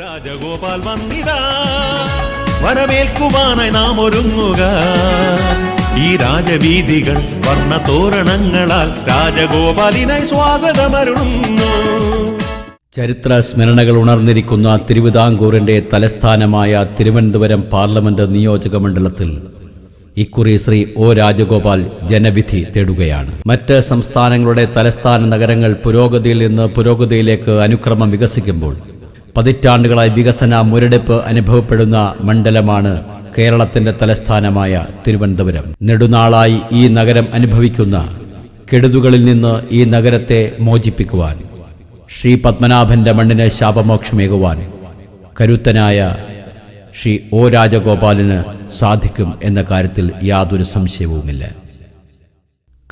രാജഗോപാൽ വന്നിതാ. വരവേൽക്കുവാനായി നാം ഒരുങ്ങുക. ഈ രാജവീതികൾ വർണ തോരണങ്ങളാൽ രാജഗോപാലിനായി സ്വാഗതമരുളുന്നു. ചരിത്ര സ്മരണകൾ ഉണർന്നിരിക്കുന്ന തിരുവിതാംകൂറിന്റെ തലസ്ഥാനമായ തിരുവനന്തപുരം പാർലമെന്റ് നിയോജക മണ്ഡലത്തിൽ ഇക്കുറി ശ്രീ ഒ രാജഗോപാൽ ജനവിധി തേടുകയാണ്. മറ്റ് സംസ്ഥാനങ്ങളുടെ തലസ്ഥാന നഗരങ്ങൾ പുരോഗതിയിൽ നിന്ന് പുരോഗതിയിലേക്ക് അനുക്രമം വികസിക്കുമ്പോൾ പതിറ്റാണ്ടുകളായി വികസന മുരടിപ്പ് അനുഭവപ്പെടുന്ന മണ്ഡലമാണ് കേരളത്തിന്റെ തലസ്ഥാനമായ തിരുവനന്തപുരം. നെടുനാളായി ഈ നഗരം അനുഭവിക്കുന്ന കെടുതുകളിൽ നിന്ന് ഈ നഗരത്തെ മോചിപ്പിക്കുവാൻ ശ്രീ പത്മനാഭന്റെ മണ്ണിന് ശാപമോക്ഷമേകുവാൻ കരുത്തനായ ശ്രീ ഒ രാജഗോപാലിന് സാധിക്കും എന്ന കാര്യത്തിൽ യാതൊരു സംശയവുമില്ല.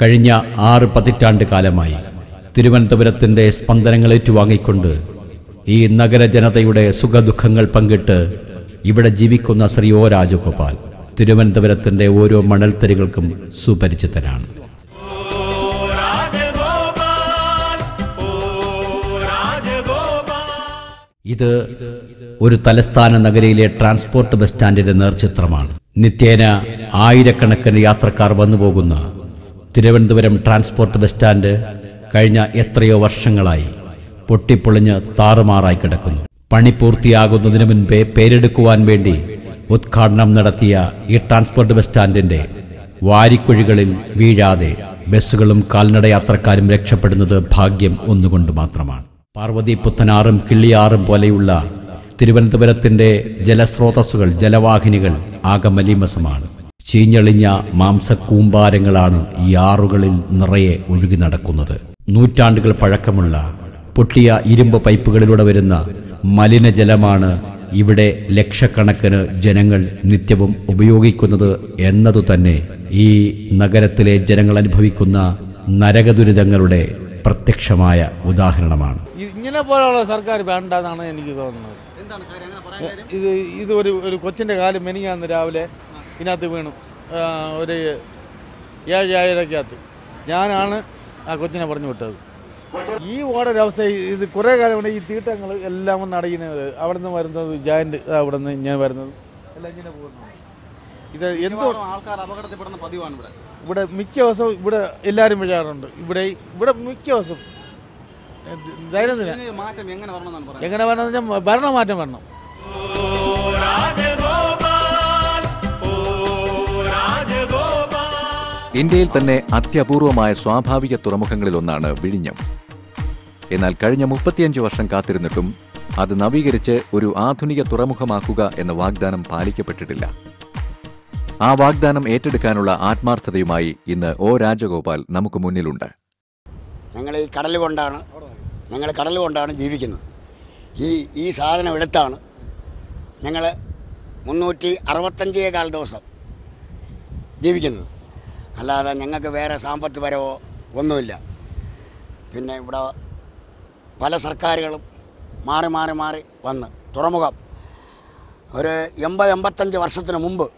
കഴിഞ്ഞ ആറ് പതിറ്റാണ്ട് കാലമായി തിരുവനന്തപുരത്തിന്റെ സ്പന്ദനങ്ങൾ ഏറ്റുവാങ്ങിക്കൊണ്ട് ഈ നഗര ജനതയുടെ സുഖദുഃഖങ്ങൾ പങ്കിട്ട് ഇവിടെ ജീവിക്കുന്ന ശ്രീ ഒ രാജഗോപാൽ തിരുവനന്തപുരത്തിന്റെ ഓരോ മണൽത്തരികൾക്കും സുപരിചിതനാണ്. ഇത് ഒരു തലസ്ഥാന നഗരിയിലെ ട്രാൻസ്പോർട്ട് ബസ് സ്റ്റാൻഡിന്റെ നേർചിത്രമാണ്. നിത്യേന ആയിരക്കണക്കിന് യാത്രക്കാർ വന്നുപോകുന്ന തിരുവനന്തപുരം ട്രാൻസ്പോർട്ട് ബസ് സ്റ്റാൻഡ് കഴിഞ്ഞ എത്രയോ വർഷങ്ങളായി. പൊട്ടിപ്പൊളിഞ്ഞ് താറുമാറായി കിടക്കുന്നു. പണി പൂർത്തിയാകുന്നതിന് മുൻപേ പേരെടുക്കുവാൻ വേണ്ടി ഉദ്ഘാടനം നടത്തിയ ഈ ട്രാൻസ്പോർട്ട് ബസ് സ്റ്റാൻഡിന്റെ വാരിക്കുഴികളിൽ വീഴാതെ ബസ്സുകളും കാൽനട യാത്രക്കാരും രക്ഷപ്പെടുന്നത് ഭാഗ്യം ഒന്നുകൊണ്ട് മാത്രമാണ്. പാർവതി പുത്തനാറും കിള്ളിയാറും പോലെയുള്ള തിരുവനന്തപുരത്തിന്റെ ജലസ്രോതസ്സുകൾ ജലവാഹിനികൾ ആകെ മലീമസമാണ്. ചീഞ്ഞളിഞ്ഞ മാംസക്കൂമ്പാരങ്ങളാണ് ഈ ആറുകളിൽ നിറയെ ഒഴുകി നടക്കുന്നത്. നൂറ്റാണ്ടുകൾ പഴക്കമുള്ള പൊട്ടിയ ഇരുമ്പ് പൈപ്പുകളിലൂടെ വരുന്ന മലിനജലമാണ് ഇവിടെ ലക്ഷക്കണക്കിന് ജനങ്ങൾ നിത്യവും ഉപയോഗിക്കുന്നത് എന്നതു തന്നെ ഈ നഗരത്തിലെ ജനങ്ങൾ അനുഭവിക്കുന്ന നരകദുരിതങ്ങളുടെ പ്രത്യക്ഷമായ ഉദാഹരണമാണ്. ഇങ്ങനെ പോലെയുള്ള സർക്കാർ വേണ്ടെന്നാണ് എനിക്ക് തോന്നുന്നത്. ഇത് ഇത് ഒരു ഒരു കൊച്ചിന്റെ കാലം മെനിങ്ങാന്ന് രാവിലെ ഇതിനകത്ത് വീണു. ഒരു ഏഴ് ഏഴരക്കകത്ത് ഞാനാണ് ആ കൊച്ചിനെ പറഞ്ഞു വിട്ടത്. ഈ ഓടൊരവസ്ഥ ഇത് കുറേ കാലം കൊണ്ട് ഈ തീട്ടങ്ങൾ എല്ലാം ഒന്ന് അടയുന്നത് അവിടെ നിന്ന് വരുന്നത് ജയന്റ് അവിടെ നിന്ന് ഞാൻ വരുന്നത്. എല്ലാം ഇങ്ങനെ പോകുന്നത് ഇത് എന്തോ ആൾക്കാർ അപകടത്തിൽപ്പെടുന്ന പതിവാണ് ഇവിടെ. ഇവിടെ മിക്ക ദിവസവും ഇവിടെ എല്ലാവരും വീഴാറുണ്ട് ഇവിടെ ഇവിടെ മിക്ക ദിവസം ദൈനംദിന. മാറ്റം എങ്ങനെ വരണം പറയുന്നത്? എങ്ങനെ ഭരണമാറ്റം വരണം. രാജഗോപാൽ ഓ ഇന്ത്യയിൽ തന്നെ അത്യപൂർവമായ സ്വാഭാവിക തുറമുഖങ്ങളിലൊന്നാണ് വിഴിഞ്ഞം. എന്നാൽ കഴിഞ്ഞ മുപ്പത്തിയഞ്ച് വർഷം കാത്തിരുന്നിട്ടും അത് നവീകരിച്ച് ഒരു ആധുനിക തുറമുഖമാക്കുക എന്ന വാഗ്ദാനം പാലിക്കപ്പെട്ടിട്ടില്ല. ആ വാഗ്ദാനം ഏറ്റെടുക്കാനുള്ള ആത്മാർത്ഥതയുമായി ഇന്ന് ഒ രാജഗോപാൽ നമുക്ക് മുന്നിലുണ്ട്. ഞങ്ങൾ ഈ കടൽ കൊണ്ടാണ് ഞങ്ങൾ കടൽ കൊണ്ടാണ് ജീവിക്കുന്നത്. ഈ ഈ സാധനം എടുത്താണ് ഞങ്ങൾ മുന്നൂറ്റി അറുപത്തഞ്ചേകാൽ ദിവസം ജീവിക്കുന്നത്. അല്ലാതെ ഞങ്ങൾക്ക് വേറെ സാമ്പത്ത് പരവോ ഒന്നുമില്ല. പിന്നെ ഇവിടെ പല സർക്കാരുകളും മാറി മാറി മാറി വന്ന്. തുറമുഖം. ഒരു എൺപത് എൺപത്തഞ്ച് വർഷത്തിന് മുമ്പ്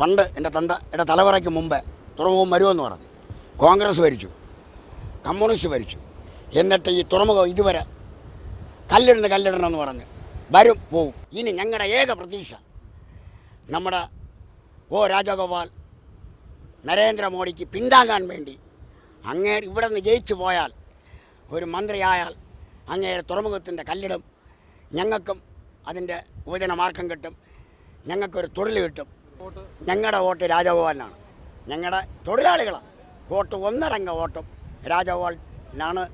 പണ്ട് എന്റെ തന്ത എന്റെ തലമുറയ്ക്ക് മുമ്പേ തുറമുഖം വരുമെന്ന് പറഞ്ഞു. കോൺഗ്രസ് ഭരിച്ചു. കമ്മ്യൂണിസ്റ്റ് ഭരിച്ചു. എന്നിട്ട് ഈ തുറമുഖം ഇതുവരെ കല്ലിടണം കല്ലിടണം എന്ന് പറഞ്ഞ് വരും പോവും. ഇനി ഞങ്ങളുടെ ഏക പ്രതീക്ഷ നമ്മുടെ ഓ രാജഗോപാൽ നരേന്ദ്രമോദിക്ക് പിന്താങ്ങാൻ വേണ്ടി അങ്ങേ ഇവിടെ നിന്ന് ജയിച്ചു പോയാൽ ഒരു മന്ത്രിയായാൽ അങ്ങേരെ തുറമുഖത്തിന്റെ കല്ലിടും. ഞങ്ങൾക്കും അതിന്റെ ഉപജന മാർഗം കിട്ടും. ഞങ്ങൾക്കൊരു തൊഴിൽ കിട്ടും. ഞങ്ങളുടെ വോട്ട് രാജഗോപാലിനാണ്. ഞങ്ങളുടെ തൊഴിലാളികളാണ്. വോട്ട് ഒന്നടങ്ക വോട്ടും രാജഗോപാലിനാണ്.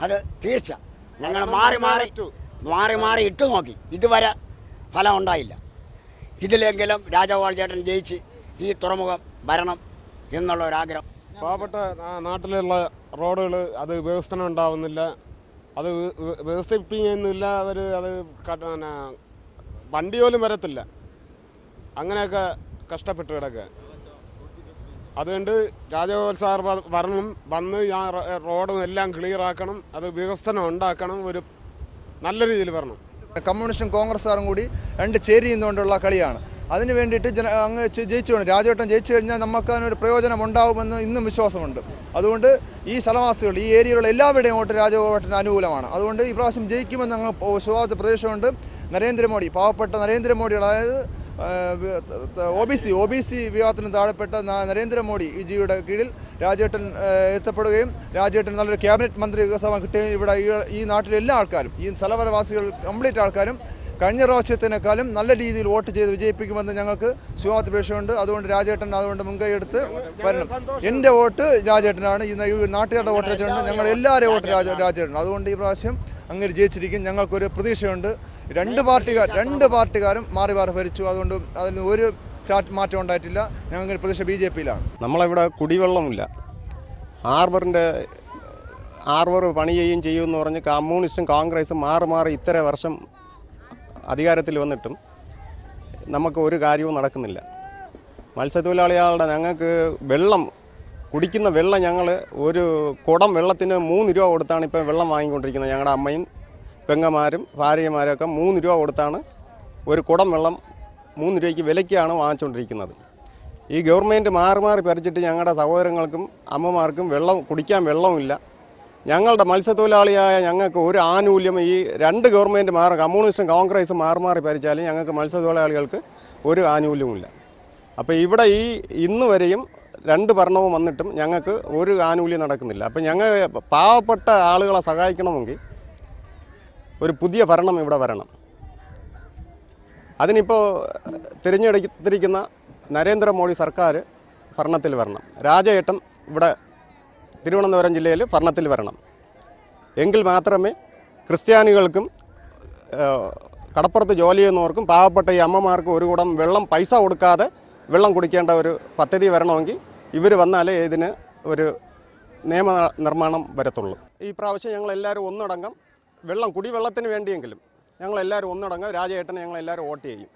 അത് തീർച്ച. ഞങ്ങൾ മാറി മാറി മാറി മാറി ഇട്ട് നോക്കി. ഇതുവരെ ഫലം ഉണ്ടായില്ല. ഇതിലെങ്കിലും രാജഗോപാൽ ചേട്ടൻ ജയിച്ച് ഈ തുറമുഖം വരണം എന്നുള്ള ഒരാഗ്രഹം പാവപ്പെട്ട നാട്ടിലുള്ള റോഡുകൾ അത് വ്യവസ്ഥനം ഉണ്ടാവുന്നില്ല. അത് വ്യ- വ്യ- വ്യവസ്ഥിപ്പിക്കുന്നില്ല അവർ അത് പിന്നെ വണ്ടി പോലും വരത്തില്ല. അങ്ങനെയൊക്കെ കഷ്ടപ്പെട്ട് കിടക്കുക. അതുകൊണ്ട് രാജഗോപാൽ സാർ വരണം വന്ന് ആ റോഡും എല്ലാം ക്ലിയർ ആക്കണം അത് വികസനം ഉണ്ടാക്കണം ഒരു നല്ല രീതിയിൽ വരണം. കമ്മ്യൂണിസ്റ്റും കോൺഗ്രസ്സുകാരും കൂടി രണ്ട് ചേരി നിന്നുകൊണ്ടുള്ള കളിയാണ്. അതിന് വേണ്ടിയിട്ട് ജന അങ്ങ് ജയി- ജയിച്ചു വേണം രാജവട്ടം ജയിച്ചു കഴിഞ്ഞാൽ നമുക്ക് അതിനൊരു പ്രയോജനം ഉണ്ടാവുമെന്ന് ഇന്നും വിശ്വാസമുണ്ട്. അതുകൊണ്ട് ഈ സ്ഥലവാസികൾ ഈ ഏരിയയിലുള്ള എല്ലാവരുടെയും വോട്ട് രാജവട്ടത്തിന് അനുകൂലമാണ്. അതുകൊണ്ട് ഈ പ്രാവശ്യം ജയിക്കുമെന്ന് ഞങ്ങൾ വിശ്വാസ പ്രതീക്ഷയുണ്ട്. നരേന്ദ്രമോദി പാവപ്പെട്ട നരേന്ദ്രമോദി അതായത് O B C O B C വിവാഹത്തിന് താഴെപ്പെട്ട നരേന്ദ്രമോദി ജിയുടെ കീഴിൽ രാജേട്ടൻ എത്തപ്പെടുകയും രാജേട്ടൻ നല്ലൊരു ക്യാബിനറ്റ് മന്ത്രി സഭ കിട്ടുകയും ഇവിടെ ഈ നാട്ടിലെ എല്ലാ ആൾക്കാരും ഈ സ്ഥലവരവാസികൾ കംപ്ലീറ്റ് ആൾക്കാരും കഴിഞ്ഞ പ്രാവശ്യത്തിനേക്കാളും നല്ല രീതിയിൽ വോട്ട് ചെയ്ത് വിജയിപ്പിക്കുമെന്ന് ഞങ്ങൾക്ക് ശുഭാപ്തി പ്രതീക്ഷയുണ്ട് അതുകൊണ്ട് രാജേട്ടൻ അതുകൊണ്ട് മുൻകൈ എടുത്ത് വരണം. എന്റെ വോട്ട് രാജേട്ടനാണ്. ഈ നാട്ടുകാരുടെ വോട്ട് രാജേട്ടൻ ഞങ്ങളുടെ എല്ലാവരുടെയും വോട്ട് രാജ രാജേട്ടൻ അതുകൊണ്ട് ഈ പ്രാവശ്യം അങ്ങനെ ജയിച്ചിരിക്കും. ഞങ്ങൾക്കൊരു പ്രതീക്ഷയുണ്ട്. രണ്ട് പാർട്ടിക്കാർ രണ്ട് പാർട്ടിക്കാരും മാറി മാറി ഭരിച്ചു. അതുകൊണ്ട് അതിന് ഒരു ചാറ്റ് മാറ്റം ഉണ്ടായിട്ടില്ല. ഞങ്ങൾക്ക് പ്രതീക്ഷ ബി ജെ പിയിലാണ്. നമ്മളിവിടെ കുടിവെള്ളമില്ല. ഹാർബറിന്റെ ആർവർ പണി ചെയ്യുകയും ചെയ്യുമെന്ന് പറഞ്ഞ് കമ്മ്യൂണിസ്റ്റും കോൺഗ്രസും മാറി മാറി ഇത്ര വർഷം അധികാരത്തിൽ വന്നിട്ടും നമുക്ക് ഒരു കാര്യവും നടക്കുന്നില്ല. മത്സ്യത്തൊഴിലാളികളുടെ ഞങ്ങൾക്ക് വെള്ളം കുടിക്കുന്ന വെള്ളം ഞങ്ങൾ ഒരു കുടം വെള്ളത്തിന് മൂന്ന് രൂപ കൊടുത്താണ് ഇപ്പം വെള്ളം വാങ്ങിക്കൊണ്ടിരിക്കുന്നത്. ഞങ്ങളുടെ അമ്മയും പെങ്ങന്മാരും ഭാര്യമാരും ഒക്കെ മൂന്ന് രൂപ കൊടുത്താണ് ഒരു കുടം വെള്ളം മൂന്ന് രൂപയ്ക്ക് വിലയ്ക്കാണ് വാങ്ങിച്ചുകൊണ്ടിരിക്കുന്നത് ഈ ഗവൺമെന്റ് മാറി മാറി പരിച്ചിട്ട് ഞങ്ങളുടെ സഹോദരങ്ങൾക്കും അമ്മമാർക്കും വെള്ളം കുടിക്കാൻ വെള്ളമില്ല ഞങ്ങളുടെ മത്സ്യത്തൊഴിലാളിയായ ഞങ്ങൾക്ക് ഒരു ആനുകൂല്യം ഈ രണ്ട് ഗവൺമെന്റ് മാറി കമ്മ്യൂണിസ്റ്റും കോൺഗ്രസും മാറി മാറി ഭരിച്ചാലും ഞങ്ങൾക്ക് മത്സ്യത്തൊഴിലാളികൾക്ക് ഒരു ആനുകൂല്യവുമില്ല. അപ്പോൾ ഇവിടെ ഈ ഇന്ന് വരെയും രണ്ട് ഭരണവും വന്നിട്ടും ഞങ്ങൾക്ക് ഒരു ആനുകൂല്യം നടക്കുന്നില്ല. അപ്പോൾ ഞങ്ങൾ പാവപ്പെട്ട ആളുകളെ സഹായിക്കണമെങ്കിൽ ഒരു പുതിയ ഭരണം ഇവിടെ വരണം. അതിനിപ്പോൾ തിരഞ്ഞെടുത്തിരിക്കുന്ന നരേന്ദ്രമോദി സർക്കാർ ഭരണത്തിൽ വരണം. രാജേട്ടൻ ഇവിടെ തിരുവനന്തപുരം ജില്ലയിൽ ഭരണത്തിൽ വരണം. എങ്കിൽ മാത്രമേ ക്രിസ്ത്യാനികൾക്കും കടപ്പുറത്ത് ജോലി ചെയ്യുന്നവർക്കും പാവപ്പെട്ട ഈ അമ്മമാർക്കും ഒരു കൂടം വെള്ളം പൈസ കൊടുക്കാതെ വെള്ളം കുടിക്കേണ്ട ഒരു പദ്ധതി വരണമെങ്കിൽ ഇവർ വന്നാലേ ഇതിന് ഒരു നിയമ നിർമ്മാണം വരത്തുള്ളൂ. ഈ പ്രാവശ്യം ഞങ്ങളെല്ലാവരും ഒന്നടങ്കം വെള്ളം കുടിവെള്ളത്തിന് വേണ്ടിയെങ്കിലും ഞങ്ങളെല്ലാവരും ഒന്നടങ്കം രാജേട്ടനെ ഞങ്ങളെല്ലാവരും വോട്ട് ചെയ്യും.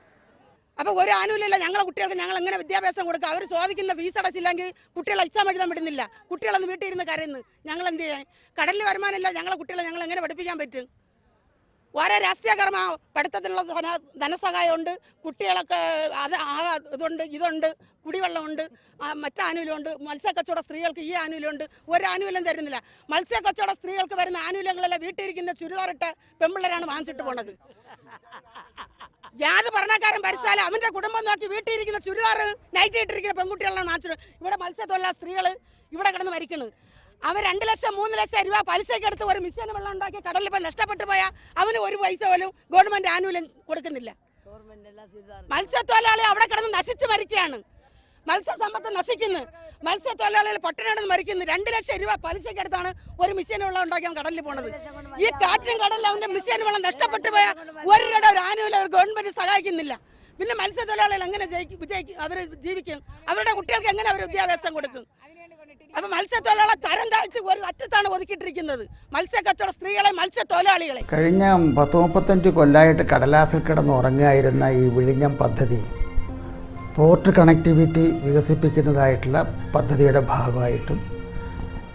അപ്പോൾ ഒരു ആനുകൂല്യമില്ല ഞങ്ങളെ കുട്ടികൾക്ക് ഞങ്ങൾ എങ്ങനെ വിദ്യാഭ്യാസം കൊടുക്കുക അവർ ചോദിക്കുന്ന ഫീസ് അടച്ചില്ലെങ്കിൽ കുട്ടികളെ എക്സാം എഴുതാൻ വിടുന്നില്ല. കുട്ടികളൊന്ന് വീട്ടിൽ ഇരുന്ന് കരയുന്നു. ഞങ്ങൾ എന്ത് ചെയ്യാൻ? കടലിൽ വരുമാനമില്ല. ഞങ്ങളെ കുട്ടികളെ ഞങ്ങൾ എങ്ങനെ പഠിപ്പിക്കാൻ പറ്റും? ഓരോ രാഷ്ട്രീയകർമ്മ പഠിത്തത്തിലുള്ള ധന- ധനസഹായമുണ്ട്. കുട്ടികളൊക്കെ അത് ഇതുണ്ട് ഇതുണ്ട്. കുടിവെള്ളമുണ്ട്. മറ്റു ആനുകൂല്യമുണ്ട് മത്സ്യക്കച്ചവട സ്ത്രീകൾക്ക് ഈ ആനുകൂല്യമുണ്ട്. ഒരു ആനുകൂല്യം തരുന്നില്ല. മത്സ്യക്കച്ചവട സ്ത്രീകൾക്ക് വരുന്ന ആനുകൂല്യങ്ങളെല്ലാം വീട്ടിലിരിക്കുന്ന ചുരിദാറിട്ട പെമ്പിള്ളരാണ് വാങ്ങിച്ചിട്ട് പോണത്. യാത് ഭരണക്കാരൻ ഭരിച്ചാൽ അവന്റെ കുടുംബം നോക്കി വീട്ടിലിരിക്കുന്ന ചുരിദാർ നൈറ്റ് ഇട്ടിരിക്കുന്ന പെൺകുട്ടികളാണ് വാങ്ങിച്ചത് ഇവിടെ മത്സ്യത്തൊഴിലാളി സ്ത്രീകൾ ഇവിടെ കിടന്ന് മരിക്കുന്നത് അവൻ രണ്ട് ലക്ഷം മൂന്ന് ലക്ഷം രൂപ പലിശയ്ക്ക് എടുത്ത് ഒരു മിസ്സിന് വെള്ളം ഉണ്ടാക്കി കടലിൽ ഇപ്പം നഷ്ടപ്പെട്ടു പോയാൽ അവന് ഒരു പൈസ പോലും ഗവൺമെന്റ് ആനുകൂല്യം കൊടുക്കുന്നില്ല. മത്സ്യത്തൊഴിലാളി അവിടെ കിടന്ന് നശിച്ചു മരിക്കുകയാണ്. മത്സ്യസമ്പത്ത് നശിക്കുന്നു. മത്സ്യത്തൊഴിലാളികൾ പട്ടിണിയാണെന്ന് മരിക്കുന്നു. രണ്ട് ലക്ഷം രൂപ പലിശയ്ക്ക് എടുത്താണ് ഒരു മിഷീൻ വെള്ളം ഉണ്ടാക്കി കടലിൽ പോണത്. ഈ കാറ്റും കടലിൽ അവന്റെ മിഷീൻ വെള്ളം നഷ്ടപ്പെട്ടു പോയ ഒരു രൂപ ഒരു ആനുകൂല ഗവൺമെന്റ് സഹായിക്കുന്നില്ല. പിന്നെ മത്സ്യത്തൊഴിലാളികൾ എങ്ങനെ ജയിക്കും അവർ ജീവിക്കും? അവരുടെ കുട്ടികൾക്ക് എങ്ങനെ അവർ വിദ്യാഭ്യാസം കൊടുക്കും? അപ്പൊ മത്സ്യത്തൊഴിലാളെ തരം താഴ്ത്തി ഒരു അറ്റത്താണ് ഒതുക്കിയിട്ടിരിക്കുന്നത്. മത്സ്യക്കച്ചവട സ്ത്രീകളെ മത്സ്യത്തൊഴിലാളികളെ. കഴിഞ്ഞ പത്ത് മുപ്പത്തഞ്ച് കൊല്ലമായിട്ട് കടലാസിൽ കിടന്ന് ഉറങ്ങായിരുന്ന ഈ വിഴിഞ്ഞം പദ്ധതി പോർട്ട് കണക്ടിവിറ്റി വികസിപ്പിക്കുന്നതായിട്ടുള്ള പദ്ധതിയുടെ ഭാഗമായിട്ടും